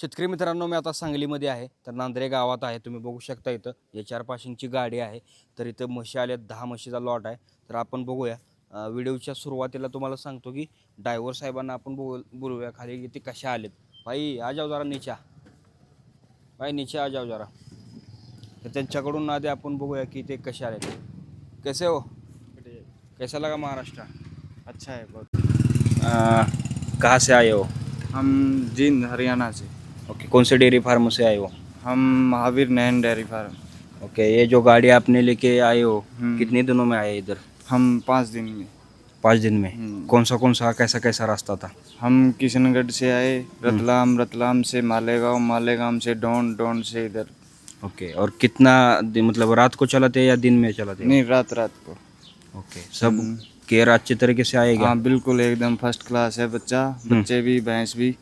शेतकरी मित्रांनो मी आता सांगलीमध्ये आहे. तर नांद्रे गावात आहे. तुम्ही बघू शकता इथं. या चार पाशिंगची गाडी आहे. तर इथं म्हशी आल्या दहा म्हशीचा लॉट आहे. तर आपण बघूया. व्हिडिओच्या सुरुवातीला तुम्हाला सांगतो की ड्रायव्हर साहेबांना आपण बोल बोलूया खाली की ते कशा आलेत. भाई आ जाओ जरा नीचा. भाई नीचे आ जाओ जरा. तर त्यांच्याकडून आधी आपण बघूया की ते कसे आलेत. कैसे हो? कैसा लगा महाराष्ट्र? अच्छा है बहुत अं, कहाँ से आए हो? हम जींद हरियाणा से। ओके कौन से डेयरी फार्म से आए हो? हम Mahavir Nain dairy farm. Okay ये जो गाड़ी आपने लेके आए हो हम्म। कितने दिनों में आए इधर? हम पाँच दिन में। पाँच दिन में? हम्म। कौन सा कौन सा कैसा कैसा रास्ता था? हम किशनगढ़ से आए रतलाम रतलाम से मालेगांव मालेगांव से डोन डोन से इधर। ओके और कितना मतलब रात को चलाते या दिन में चलाते नहीं रात रात को। ओके सब हम्म। केयर अच्छे तरीके से आएगा? हाँ बिल्कुल एकदम फ़र्स्ट क्लास है बच्चा बच्चे भी भैंस भी।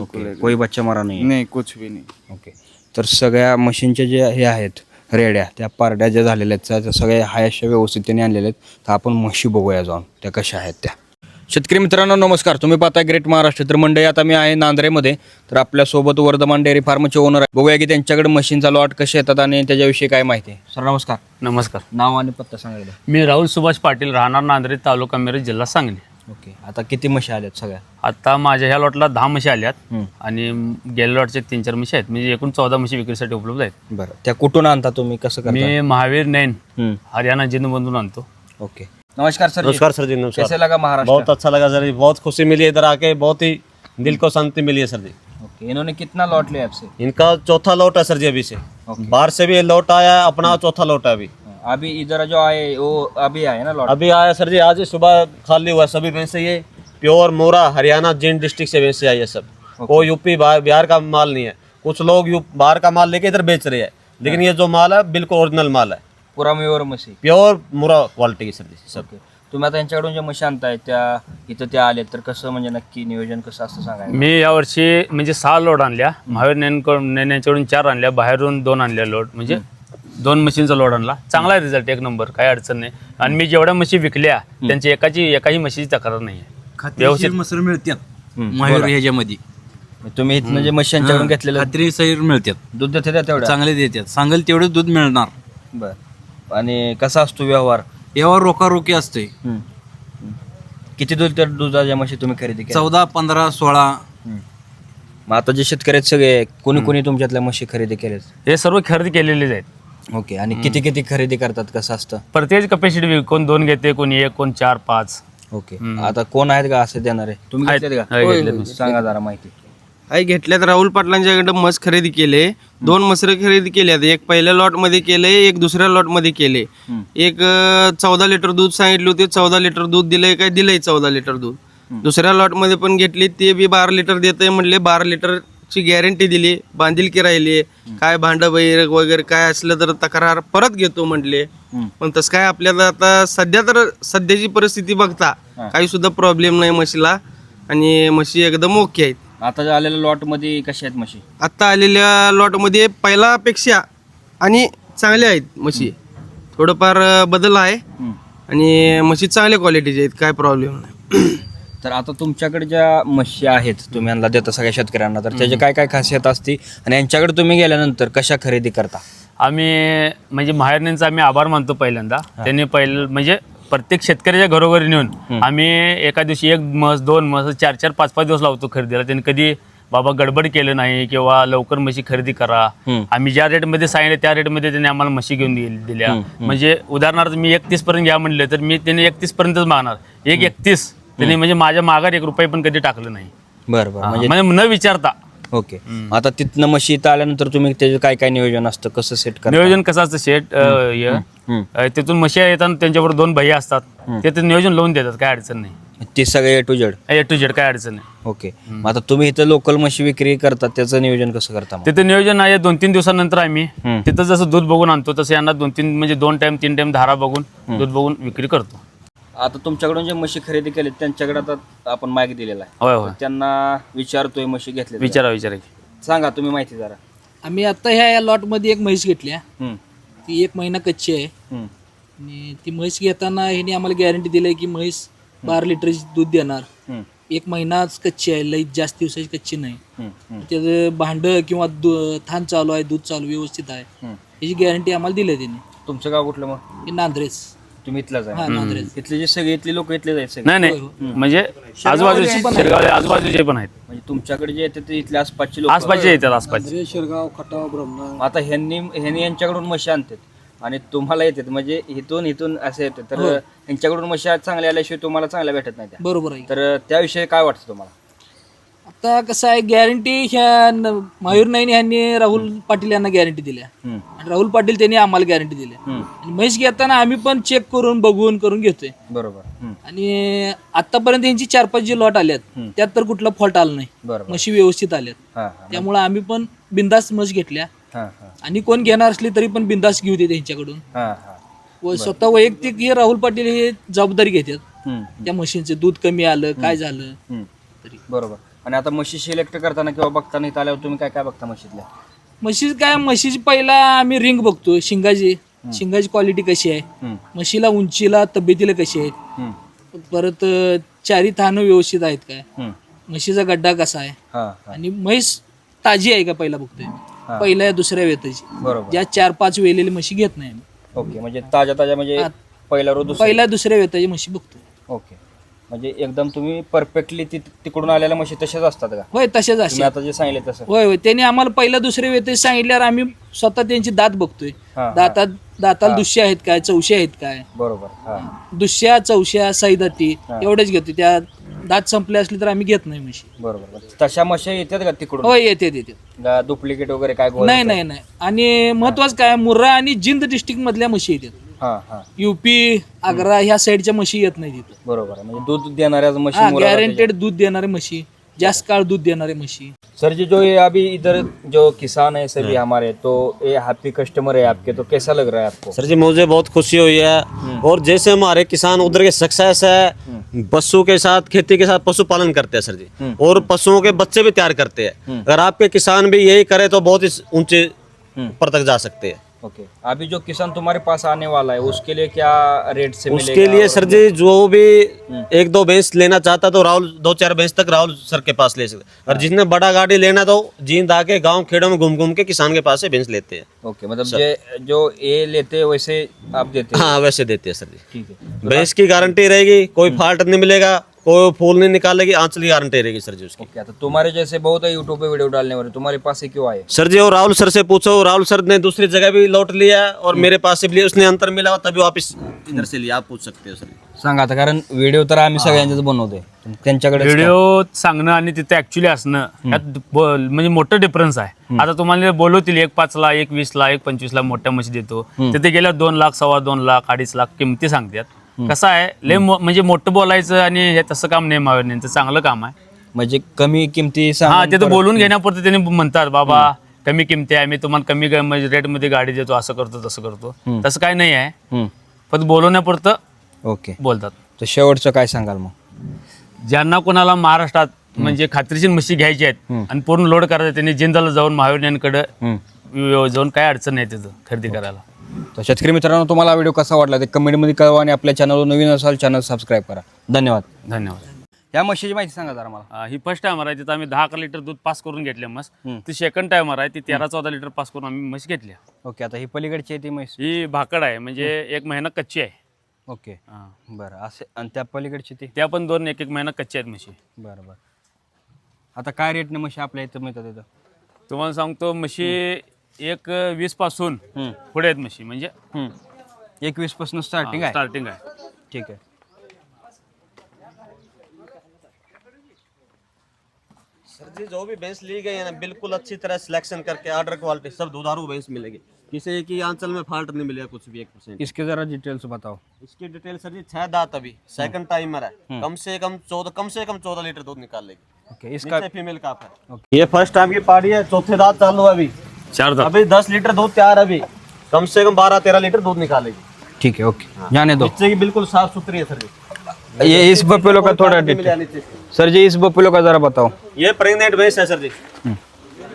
ओके। कोई बच्चा मारा नहीं है नहीं कुछ भी नहीं. ओके तर सगळ्या मशीनच्या जे हे आहेत रेड्या त्या पारड्या ज्या झालेल्या आहेत त्या- त्या सगळ्या हायशा व्यवस्थिततेने आणलेल्या आहेत. तर आपण म्हशी बघूया जाऊन त्या कशा आहेत त्या. शेतकरी मित्रांनो नमस्कार. तुम्ही पाहताय ग्रेट महाराष्ट्र तर मंडळी आता मी आहे नांद्रेमध्ये तर आपल्यासोबत वर्धमान डेअरी फार्मचे ओनर आहे बघूया की त्यांच्याकडे मशीनचा लॉट कसे येतात आणि त्याच्याविषयी काय माहिती आहे. सर नमस्कार. नमस्कार. नाव आणि पत्ता सांगायला मी राहुल सुभाष पाटील राहणार नांद्रे तालुका मिरज जिल्हा सांगली. ओके. आता किती म्हशी आल्यात सगळ्या? आता माझ्या ह्या लॉटला दहा म्हशी आल्यात हम्म. आणि गेल्या लॉटचे तीन चार म्हशी आहेत. म्हणजे एकूण चौदा म्हशी विक्रीसाठी उपलब्ध आहेत. बरं. त्या कुठून आणता तुम्ही? कसं करता? मी महावीर नैन हम्म, हरियाणा जिंदमधून आणतो. ओके. नमस्कार सर. नमस्कार सर जी नमस्कार. कैसे लगा महाराष्ट्र? बहुत अच्छा लगा सर जी बहुत खुशी मिली इधर आके बहुत ही दिल को शांति मिली है सर जी. ओके. इन्होंने कितना लॉट लिया आपसे? इनका चौथा लौट है सर जी अभी से. ओके। बाहर से भी ये लौट आया है अपना चौथा लौट है अभी. अभी इधर जो आए वो अभी आए ना लॉट। अभी आया सर जी आज सुबह खाली हुआ है। सभी भैंसे ये प्योर मोरा हरियाणा जिन डिस्ट्रिक्ट से भैंसे आई है सब। वो यूपी बाहर- का माल नहीं है। कुछ लोग यू बाहर का माल लेके इधर बेच रहे हैं। लेकिन ये जो माल है बिल्कुल ओरिजिनल माल है। पुरा मेवर म्हशी प्योर मोरा क्वालिटी की सर जी सब। ओके। तुम्ही आता यांच्याकडून ज्या म्हशी आणताय त्या इथं त्या आल्या तर कसं म्हणजे नक्की नियोजन कसं असतं सांगायला? मी यावर्षी म्हणजे सहा लोड आणल्या. महावीर नैनकडून नैन यांच्याकडून चार आणल्या बाहेरून दोन आणल्या लोड म्हणजे दोन मशीनचा लोड आणला. चांगला रिझल्ट एक नंबर काही अडचण नाही. आणि मी जेवढ्या म्हशी विकल्या त्यांची एकाची एकाही म्हशीची तक्रार नाही आहे व्यवस्थित. मसर मिळतात बोला. ह्याच्यामध्ये. तुम्ही इथनं जे म्हशी यांच्याकडून घेतलेलं खात्री सैर मिळतात दूध देते त्या तेवढं चांगले देतात सांगेल तेवढं दूध मिळणार. बर. आणि कसा असतो व्यवहार? यावर रोकारोकी असते हम्म. हम्म. किती दूध त्या दुधाच्या म्हशी तुम्ही खरेदी केल्या? चौदा पंधरा सोळा. मग आता जे शेतकरी आहेत सगळे कोणी कोणी तुमच्यातल्या म्हशी खरेदी केल्यात? हे सर्व खरेदी केलेलेच आहेत. ओके आणि किती किती खरेदी करतात कसं असतं? प्रत्येक कपॅसिटी कोण दोन घेते कोणी एक कोण चार पाच. ओके आता कोण आहेत का असे देणारे? तुम्ही आहेत. घेतलेत होय, का घेतलेत. सांगा जरा माहिती. आई घेतल्यात. राहुल पाटलांच्याकडे मस खरेदी केले. दोन मसरे खरेदी केल्यात एक पहिल्या लॉटमध्ये केले एक दुसऱ्या लॉटमध्ये केले. हम्म. एक चौदा लिटर दूध सांगितले होते. चौदा लिटर दूध दिलंय काय? दिलंय चौदा लिटर दूध. दुसऱ्या लॉटमध्ये पण घेतली. ते बी बारा लिटर देतंय म्हणले. बारा लिटरची गॅरंटी दिली बांधिलकी राहिली काय भांड बैर वगैरे काय असलं तर तक्रार परत घेतो म्हटले. पण तसं काय आपल्याला आता सध्या तर सध्याची परिस्थिती बघता काही सुद्धा प्रॉब्लेम नाही म्हशीला. आणि म्हशी एकदम ओके आहेत. आता आलेल्या लॉटमध्ये कशा आहेत म्हशी? आत्ता आलेल्या लॉटमध्ये पहिल्यापेक्षा आणि चांगल्या आहेत म्हशी. थोडंफार बदल आहे. आणि म्हशी चांगल्या क्वालिटीच्या आहेत काय प्रॉब्लेम नाही. तर आता तुमच्याकडे ज्या म्हशी आहेत तुम्ही यांना देता सगळ्या शेतकऱ्यांना तर त्याचे काय काय खासियत असते? आणि यांच्याकडे तुम्ही गेल्यानंतर कशा खरेदी करता? आम्ही म्हणजे माहेरण्यांचा आम्ही आभार मानतो पहिल्यांदा. त्यांनी पहिलं म्हणजे प्रत्येक शेतकऱ्याच्या घरोघरी नेऊन आम्ही एका दिवशी एक मस दोन मस चार चार पाच पाच दिवस लावतो खरेदीला. त्यांनी कधी बाबा गडबड केलं नाही किंवा लवकर म्हशी खरेदी करा. आम्ही ज्या रेटमध्ये सांगितले त्या रेटमध्ये त्यांनी आम्हाला म्हशी घेऊन दिल- दिल्या. म्हणजे उदाहरणार्थ मी एकतीस पर्यंत घ्या म्हणले तर मी त्यांनी एकतीस पर्यंतच मागणार. एक एकतीस. त्यांनी म्हणजे माझ्या माघार एक रुपये पण कधी टाकलं नाही. बरं बरं. म्हणजे म्हणजे न विचारता. ओके. आता तिथनं म्हशी इथं आल्यानंतर तुम्ही त्याचं काय काय नियोजन असतं? कसं सेट करता? नियोजन कसं असतं? शेट अं, हे, हम्म. अं, तिथून म्हशी येतात त्यांच्यावर दोन भैया असतात. ते ते नियोजन लावून देतात काय अडचण नाही. ते सगळे A to Z A to Z काय अडचण नाही. ओके. मग आता तुम्ही इथं लोकल म्हशी विक्री करतात त्याचं नियोजन कसं करता मग? तिथं नियोजन आहे दोन तीन दिवसानंतर आम्ही. हम्म. तिथं जसं दूध बघून आणतो तसं यांना दोन तीन म्हणजे दोन टाइम तीन टाइम धारा बघून दूध बघून विक्री करतो. आता तुमच्याकडून जे म्हशी खरेदी केले त्यांच्याकडे आता आपण माईक दिलेला आहे. होय होय. तर त्यांना विचारतोय म्हशी घेतले विचारा विचारा की. सांगा तुम्ही माहिती जरा. आम्ही आता ह्या या लॉटमध्ये एक म्हैस घेतली आहे. हम्म, ती एक महिना कच्ची आहे. हम्म, आणि ती म्हैस घेताना ह्याने आम्हाला गॅरंटी दिली आहे की म्हैस बारा लिटरची दूध देणार. हम्म. एक महिनाच कच्ची आहे लई जास्त दिवसाची कच्ची नाही. हम्म, हम्म, त्याचं भांडं किंवा दु- थान चालू आहे दूध चालू व्यवस्थित आहे. हम्म. याची गॅरंटी आम्हाला दिली आहे त्यांनी तुमचं गाव कुठलं मग? हे नांद्रेच तुम्ही इथलाच हा आहे नांद्रेच इथले जे सगळे इथले लोक इथलेच आहेत सगळे. नाही नाही. म्हणजे आजूबाजूचे शिरगाव आजूबाजूचे पण आहेत. म्हणजे तुमच्याकडे जे येतात ते इथले आसपासचे लोक आसपासचे येतात आसपासचे. आता ह्यांनी ह्यांनी यांच्याकडून म्हशी आणतात. आणि तुम्हाला येतात. म्हणजे इथून इथून असे येतात तर यांच्याकडून म्हशी चांगल्या आल्याशिवाय तुम्हाला चांगल्या भेटत नाही त्या. बरोबर आहे. तर त्याविषयी काय वाटतं तुम्हाला? आता कसं आहे गॅरंटी ह्या न- महावीर नाईन यांनी राहुल पाटील यांना गॅरंटी दिल्या. हम्म, आणि राहुल पाटील त्यांनी आम्हाला गॅरंटी दिल्या. हम्म, आणि म्हैस घेताना आम्ही पण चेक करून बघून करून घेतोय. बरोबर. हम्म, आणि आतापर्यंत यांची चार पाच जे लॉट आल्यात त्यात तर कुठला फॉल्ट आला नाही. बरोबर. म्हशी व्यवस्थित आल्यात. हा हा. त्यामुळे आम्ही पण बिंदास म्हस घेतल्या. हा हा. आणि कोण घेणार असली तरी पण बिंदास घेऊ दे त्यांच्याकडून. हा हा. व स्वतः वैयक्तिक हे राहुल पाटील हे जबाबदारी घेतात. हम्म, त्या म्हशींचे दूध कमी आलं काय झालं. हम्म, तरी. बरोबर. आणि आता म्हशी सिलेक्ट करताना किंवा बघताना इथं आल्यावर तुम्ही काय काय बघता म्हशीतल्या? म्हशीच काय म्हशीची पहिला आम्ही रिंग बघतो शिंगाची. शिंगाची क्वालिटी कशी आहे? म्हशीला उंचीला तब्येतीला कशी हम्म, परत चारी थानं व्यवस्थित आहेत काय? म्हशीचा गड्डा कसा आहे? आणि म्हैस ताजी आहे का पहिला बघतोय. पहिल्या दुसऱ्या वेताची ज्या चार पाच वेलेली म्हशी घेत नाही. ओके म्हणजे ताज्या ताज्या म्हणजे हा. पहिला रोज पहिल्या दुसऱ्या वेताची म्हशी बघतोय. ओके. म्हणजे एकदम तुम्ही परफेक्टली तिकडून आलेल्या म्हशी तशाच असतात का? होय तशाच तुम्ही असे आता जे सांगितले तसं. होय होय. त्यांनी आम्हाला पहिल्या दुसऱ्या वेतेची सांगितल्यावर आम्ही स्वतः त्यांची दात बघतोय. हा. दातात दाताला दुसऱ्या आहेत काय चौशे आहेत काय? बरोबर हा. दुसऱ्या चौशा साईदाती एवढेच घेतो त्या दात संपले असले तर आम्ही घेत नाही म्हशी बरोबर तशा म्हशी येतात का तिकडून? होय येते येते डुप्लिकेट वगैरे काय गोळा नाही नाही नाही. आणि महत्वाचं काय मुर्रा आणि जिंद डिस्ट्रिक्ट मधल्या म्हशी येतात. हा हा. युपी आग्रा ह्या साईडच्या म्हशी येत नाही तिथं. बरोबर आहे. म्हणजे दूध देणाऱ्या म्हशी हा गॅरंटेड दूध देणारे म्हशी जास्त काळ दूध देणारे म्हशी. सर जी जो ये अभी इधर जो किसान है सभी हमारे तो ये हैप्पी कस्टमर है आपके तो कैसा लग रहा है आपको? सर जी मुझे बहुत खुशी हुई है। और जैसे हमारे किसान उधर के सक्सेस है पशु के साथ खेती के साथ पशुपालन करते हैं सर जी। और पशुओं के बच्चे भी तैयार करते हैं। अगर आपके किसान भी यही करे तो बहुत ही ऊँचे पर तक जा सकते हैं। ओके अभी जो किसान तुम्हारे पास आने वाला है उसके लिए क्या रेट से उसके लिए सर जी जो भी एक दो भैंस लेना चाहता तो राहुल दो चार भैंस तक राहुल सर के पास ले सकते और जिसने बड़ा गाड़ी लेना तो जींद आके गाँव खेड़ों में घूम घूम के किसान के पास से भैंस लेते हैं। ओके मतलब जे जो ये लेते हैं वैसे आप देते हैं? हाँ वैसे देते हैं सर जी। ठीक है। भैंस की गारंटी रहेगी कोई फॉल्ट नहीं मिलेगा कोई फूल नहीं निकालेगी आंचल की गारंटी रहेगी सर जी उसकी। ओके तो तुम्हारे जैसे बहुत है यूट्यूब पे वीडियो डालने वाले तुम्हारे पास ही क्यों आए? सर जी और राहुल सर से पूछो राहुल सर ने दूसरी जगह भी लौट लिया और मेरे पास से भी लिया उसने अंतर मिला तभी वापस इधर से लिया आप पूछ सकते हो सर सांगा आता कारण व्हिडिओ तर आम्ही सगळ्यांच्याच बनवतोय. त्यांच्याकडे व्हिडिओ सांगणं आणि तिथे ऍक्च्युली असणं यात ब- म्हणजे मोठं डिफरन्स आहे. आता तुम्हाला बोलवतील एक पाचला एक वीसला एक पंचवीसला मोठ्या म्हशी देतो तिथे गेल्या दोन लाख सव्वा दोन लाख अडीच लाख किमती सांगतात. कसं आहे? लय मो- म्हणजे मोठं बोलायचं आणि हे तसं काम नाही मावेरण्यांचं चांगलं काम आहे. म्हणजे कमी किमती हा ते तर परत- बोलून घेण्यापुरतं त्यांनी म्हणतात बाबा कमी किमती आहे मी तुम्हाला कमी ग- म्हणजे रेटमध्ये गाडी देतो असं करतो तसं करतो. तसं काही नाही आहे. हम्म. फक्त बोलवण्यापुरतं ओके. बोलतात. तर शेवटचं काय सांगाल मग? ज्यांना कोणाला महाराष्ट्रात म्हणजे खात्रीशीर म्हशी घ्यायची आहेत आणि पूर्ण लोड करायचं त्यांनी जिंदाला जाऊन महाविज्ञानकडे हम्म. जाऊन काय अडचण नाही त्याचं खरेदी करायला. तर शेतकरी मित्रांनो तुम्हाला व्हिडिओ कसा वाटला ते कमेंटमध्ये कळवा आणि आपल्या चॅनलवर नवीन असाल चॅनल सबस्क्राईब करा. धन्यवाद. धन्यवाद. या म्हशीची माहिती सांगा जरा मला. अं, ही फर्स्ट टायमर आहे तिथं आम्ही दहा अकरा लिटर दूध पास करून घेतले मस ती सेकंड टायमर आहे ती तेरा चौदा लिटर पास करून आम्ही म्हशी घेतल्या. ओके आता ही पलीकडची आहे ती म्हैस? ही भाकड आहे म्हणजे एक महिना कच्ची आहे. ओके. हां. बरं असे आणि त्या पलीकडची ती? त्या पण दोन एक एक महिना कच्च्या आहेत म्हशी. बरं बरं. आता काय रेटने म्हशी आपल्या इथं मिळतात इथं? तुम्हाला सांगतो म्हशी एक वीस पासून हम्म. पुढे आहेत म्हशी म्हणजे हम्म. एकवीस पासून स्टार्टिंग आहे. स्टार्टिंग आहे. ठीक आहे. सर जी जो भी भैंस ली गई है ना बिल्कुल अच्छी तरह सिलेक्शन करके ऑर्डर क्वालिटी सब दुधारू भैंस मिलेगी। किसी ही आंचल में फॉल्ट नहीं मिलेगा कुछ भी एक परसेंट इसके जरा डिटेल्स बताओ। इसकी डिटेल सर जी छह दांत अभी सेकंड टाइमर है। कम से कम चौदह कम से कम चौदह लीटर दूध निकाल लेगी। ओके इसका नीचे फीमेल काफ है। ये फ़र्स्ट टाइम की पाड़ी है चौथे दांत चालू है अभी। चार दात अभी दस लीटर दूध तैयार है अभी। कम से कम बारह तेरह लीटर दूध निकालेगी। ठीक है ओके। जाने दो। नीचे की बिल्कुल साफ़ सुथरी है सर जी। ये इस बपेलो का थोड़ा डिटेल सर जी इस बपेलो का जरा बताओ। ये प्रेग्नेंट भैंस है सर जी।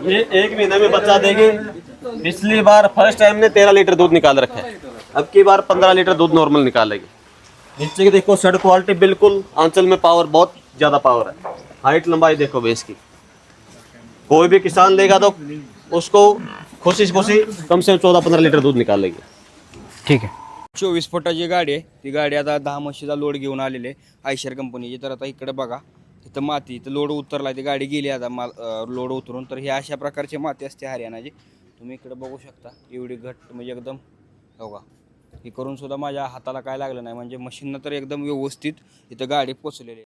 ये एक महीने में बच्चा देगी। पिछली बार फ़र्स्ट टाइम ने तेरह लीटर दूध निकाल रखा है। अब की बार पंद्रह लीटर दूध नॉर्मल निकालेगी। नीचे की देखो शर्ट क्वालिटी बिल्कुल आंचल में पावर बहुत ज़्यादा पावर है। हाइट लंबाई देखो भैंस की। कोई भी किसान लेगा तो उसको खुशी खुशी कम से कम चौदह पंद्रह लीटर दूध निकालेगी ठीक आहे चोवीस फुटाची गाडी आहे. ती गाडी आता दहा म्हशीचा लोड घेऊन आलेली आहे. आयशर कंपनीची. तर आता इकडे बघा इथं माती इथं लोड उतरला ती गाडी गेली आता माल लोड उतरून. तर हे अशा प्रकारची माती असते हरियाणाची. तुम्ही इकडे बघू शकता. एवढी घट्ट म्हणजे एकदम हो का? हे करून सुद्धा माझ्या हाताला काय लागलं नाही. म्हणजे मशीननं तर एकदम व्यवस्थित इथं गाडी पोचलेली